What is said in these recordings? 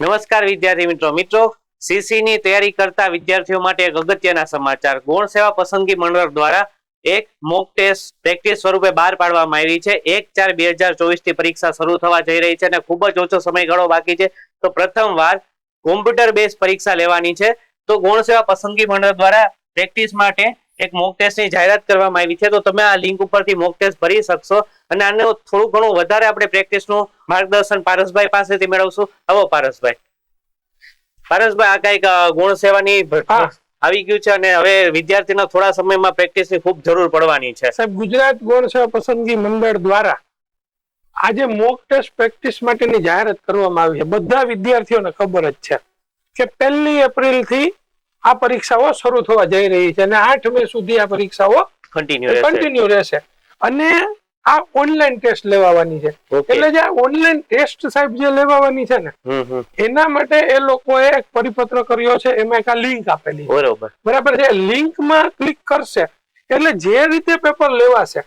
નમસ્કાર વિદ્યાર્થી મિત્રો. મિત્રો સીસી ની તૈયારી કરતા વિદ્યાર્થીઓ માટે એક અગત્યના સમાચાર. ગુણ સેવા પસંદગી મંડળ દ્વારા એક મોક ટેસ્ટ પ્રેક્ટિસ સ્વરૂપે બહાર પાડવામાં આવી છે. એક ચાર બે હજાર ચોવીસ પરીક્ષા શરૂ થવા જઈ રહી છે અને ખૂબ જ ઓછો સમયગાળો બાકી છે. તો પ્રથમ વાર કોમ્પ્યુટર બેઝ પરીક્ષા લેવાની છે. તો ગૌણ સેવા પસંદગી મંડળ દ્વારા પ્રેક્ટિસ માટે એક મોક ટેસ્ટની જાહેરાત કરવામાં આવી છે. તો તમે આ લિંક ઉપરથી મોક ટેસ્ટ ભરી શકશો. અને આને થોડું ઘણું વધારે આપણે પ્રેક્ટિસનું માર્ગદર્શન પારસભાઈ પાસેથી મેળવશું. આવો પારસભાઈ. પારસભાઈ આ કંઈક ગુણ સેવાની આવી ગયું છે અને હવે વિદ્યાર્થીનો થોડા સમયમાં પ્રેક્ટિસની ખૂબ જરૂર પડવાની છે. સાહેબ ગુજરાત ગુણ સેવા પસંદગી મંડળ દ્વારા આજે મોક ટેસ્ટ પ્રેક્ટિસ માટેની જાહેરાત કરવામાં આવી છે. બધા વિદ્યાર્થીઓને ખબર જ છે કે પહેલી એપ્રિલથી આ પરીક્ષાઓ શરૂ થવા જઈ રહી છે અને આઠ મે સુધી આ પરીક્ષાઓ કન્ટિન્યુ રહેશે. કન્ટિન્યુ રહેશે. અને આ ઓનલાઈન ટેસ્ટ લેવાની છે. એટલે જે ઓનલાઈન ટેસ્ટ સાહેબ જે લેવાની છે ને એના માટે એ લોકોએ એક પરિપત્ર કર્યો છે એમાં એક લિંક આપેલી. બરોબર. બરાબર છે? લિંકમાં ક્લિક કરશે એટલે જે રીતે પેપર લેવાશે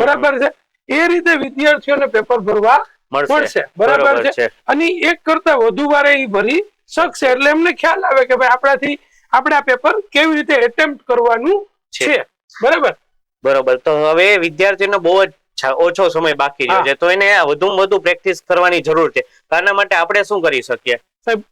બરાબર છે? એ રીતે વિદ્યાર્થીઓને પેપર ભરવા મળશે. બરાબર છે? અને એક કરતા વધુ વારે એ ભરી શકશે. એટલે એમને ખ્યાલ આવે કે ભાઈ આપણાથી આપણે આ પેપર કેવી રીતે એટેમ્પ્ટ કરવાનું છે. બરાબર? બરોબર. તો હવે વિદ્યાર્થીઓને બહુ જ ઓછો સમય બાકી રહ્યો છે. તો એને વધુ વધુ પ્રેક્ટિસ કરવાની જરૂર છે. આના માટે આપણે શું કરી શકીએ? સાહેબ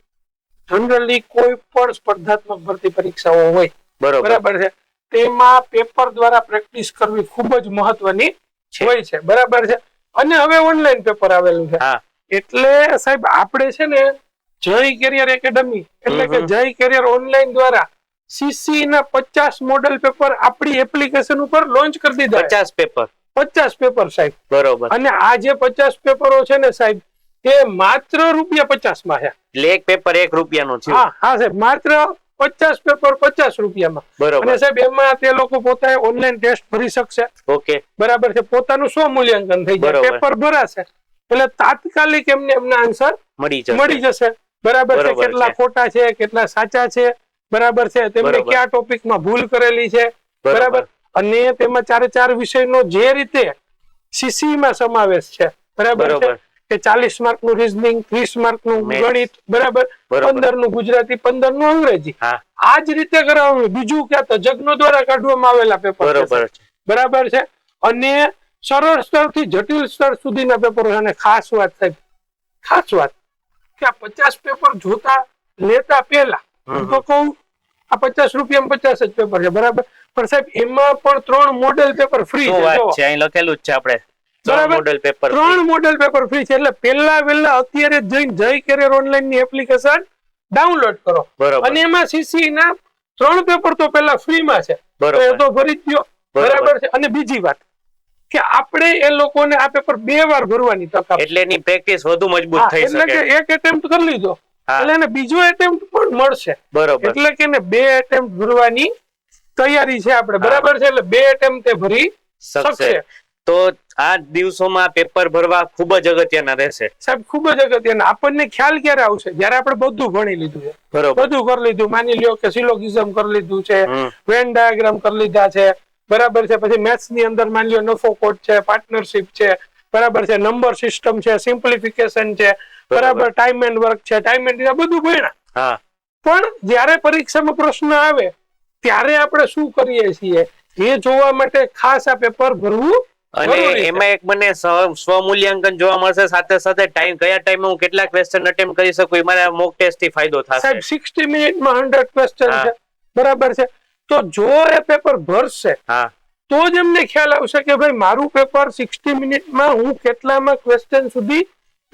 જનરલી કોઈ પણ સ્પર્ધાત્મક ભરતી પરીક્ષાઓ હોય બરોબર. છે. તેમાં પેપર દ્વારા પ્રેક્ટિસ કરવી ખૂબ જ મહત્વની હોય છે. બરાબર છે. અને હવે ઓનલાઈન પેપર આવેલું છે. હા. એટલે સાહેબ આપણે છે ને જય કેરિયર એકેડમી એટલે કે. જય કેરિયર ઓનલાઈન દ્વારા સીસી ના પચાસ મોડેલ પેપર આપણી એપ્લિકેશન ઉપર લોન્ચ કરી દીધા પચાસ પેપર પચાસ પેપર સાહેબ. બરોબર. અને આ જે પચાસ પેપરો છે ને સાહેબ તે માત્ર રૂપિયા પચાસમાં છે. એટલે એક પેપર એક રૂપિયાનો છે. હા હા સાહેબ માત્ર પચાસ પેપર પચાસ રૂપિયામાં. બરોબર. અને સાહેબ એમાં તે લોકો પોતાએ ઓનલાઈન ટેસ્ટ ભરી શકશે. ઓકે. બરાબર છે પોતાનું સ્વ મૂલ્યાંકન થઈ જાય? પેપર ભરાશે. એટલે તાત્કાલિક એમને એમના આન્સર મળી જશે. મળી જશે. બરાબર છે કેટલા. ખોટા છે કેટલા સાચા છે. બરાબર છે તેમને બરોબર. કયા ટોપિકમાં ભૂલ કરેલી છે. બરોબર. અને તેમાં ચારે ચાર વિષયનો જે રીતે સીસીમાં સમાવેશ છે બરાબર છે? કે ચાલીસ માર્કનું રીઝનિંગ ત્રીસ માર્કનું ગણિત બરાબર? પંદરનું ગુજરાતી પંદરનું અંગ્રેજી. આ જ રીતે કરાવવાનું. બીજું ક્યાં તજજ્ઞો દ્વારા કાઢવામાં આવેલા પેપર બરોબર છે. અને સરળ સ્તરથી જટિલ સ્તર સુધીના પેપરો છે. અને ખાસ વાત સાહેબ. ખાસ વાત. કે આ પચાસ પેપર જોતા લેતા પહેલા તો કહું આ પચાસ રૂપિયા પચાસ જ પેપર છે બરાબર? પણ સાહેબ એમાં પણ ત્રણ મોડેલ પેપર ફ્રી છે અહીં લખેલું જ છે આપણે. મોડેલ પેપર ત્રણ મોડેલ પેપર ફ્રી છે એટલે પહેલા વહેલા અત્યારે જઈને જય કેરિયર ઓનલાઈનની એપ્લિકેશન ડાઉનલોડ કરો. અને એમાં સીસી ના ત્રણ પેપર તો પહેલા ફ્રીમાં છે. બરાબર એ તો ભરી જ દ્યો. બરાબર. છે? અને બીજી વાત કે આપણે એ લોકોને આ પેપર બે વાર ભરવાની તક એટલે એની પ્રેક્ટિસ વધુ મજબૂત થઈ શકે. એટલે એક એટેમ્પ્ટ કરી લીધો. એટલે એને બીજો એટેમ્પ્ટ પણ મળશે. બરોબર. એટલે કે એને બે એટેમ્પ્ટ ભરવાની તૈયારી છે આપણે. બરાબર છે? એટલે બે એટેમ્પ્ટ તે ભરી શકશે શકશે. તો આ દિવસોમાં પેપર ભરવા ખૂબ જ અગત્યના રહેશે. સાહેબ ખૂબ જ અગત્યના. આપણને ખ્યાલ ક્યારે આવશે? જ્યારે આપણે બધું ભણી લીધું છે. બરોબર. બધું કરી લીધું. માની લ્યો કે સિલોગિઝમ કરી લીધું છે. વેન ડાયાગ્રામ કરી લીધા છે. બરાબર છે? પછી મેથ્સની અંદર માની લ્યો નફો કોટ છે પાર્ટનરશિપ છે. બરાબર છે? નંબર સિસ્ટમ છે સિમ્પ્લિફિકેશન છે. બરાબર. ટાઈમ એન્ડ વર્ક છે. ટાઈમ એન્ડ બધું ભણ્યા. પણ જ્યારે પરીક્ષામાં પ્રશ્ન આવે ત્યારે આપણે શું કરીએ છીએ? એ જોવા માટે ખાસ આ પેપર ભરવું અને એમાં એક મને સ્વમૂલ્યાંકન જોવા મળશે સાથે સાથે ટાઈમ કયા ટાઈમે હું કેટલા ક્વેશ્ચન અટેમ્પ કરી શકું એ મારા મોક ટેસ્ટથી ફાયદો સાહેબ થશે સિક્સટી મિનિટમાં હંડ્રેડ ક્વેશ્ચન હા. છે. બરાબર છે. તો જો એ પેપર ભરશે હા. તો જ એમને ખ્યાલ આવશે કે ભાઈ મારું પેપર સિક્સટી મિનિટમાં હું કેટલામાં ક્વેશ્ચન સુધી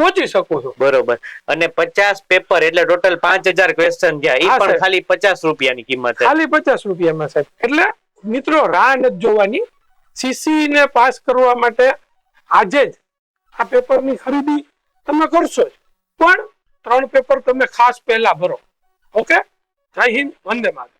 પહોંચી શકું છું. બરોબર. અને પચાસ પેપર એટલે ટોટલ પાંચ હજાર ક્વેશ્ચન ગયા એ પણ ખાલી પચાસ રૂપિયાની કિંમત ખાલી પચાસ રૂપિયામાં સાહેબ. એટલે મિત્રો રાહ નથી જોવાની. સીસી ને પાસ કરવા માટે આજે જ આ પેપરની ખરીદી તમે કરશો જ. પણ ત્રણ પેપર તમે ખાસ પહેલા ભરો. ઓકે? જય હિન્દ વંદે માતરમ.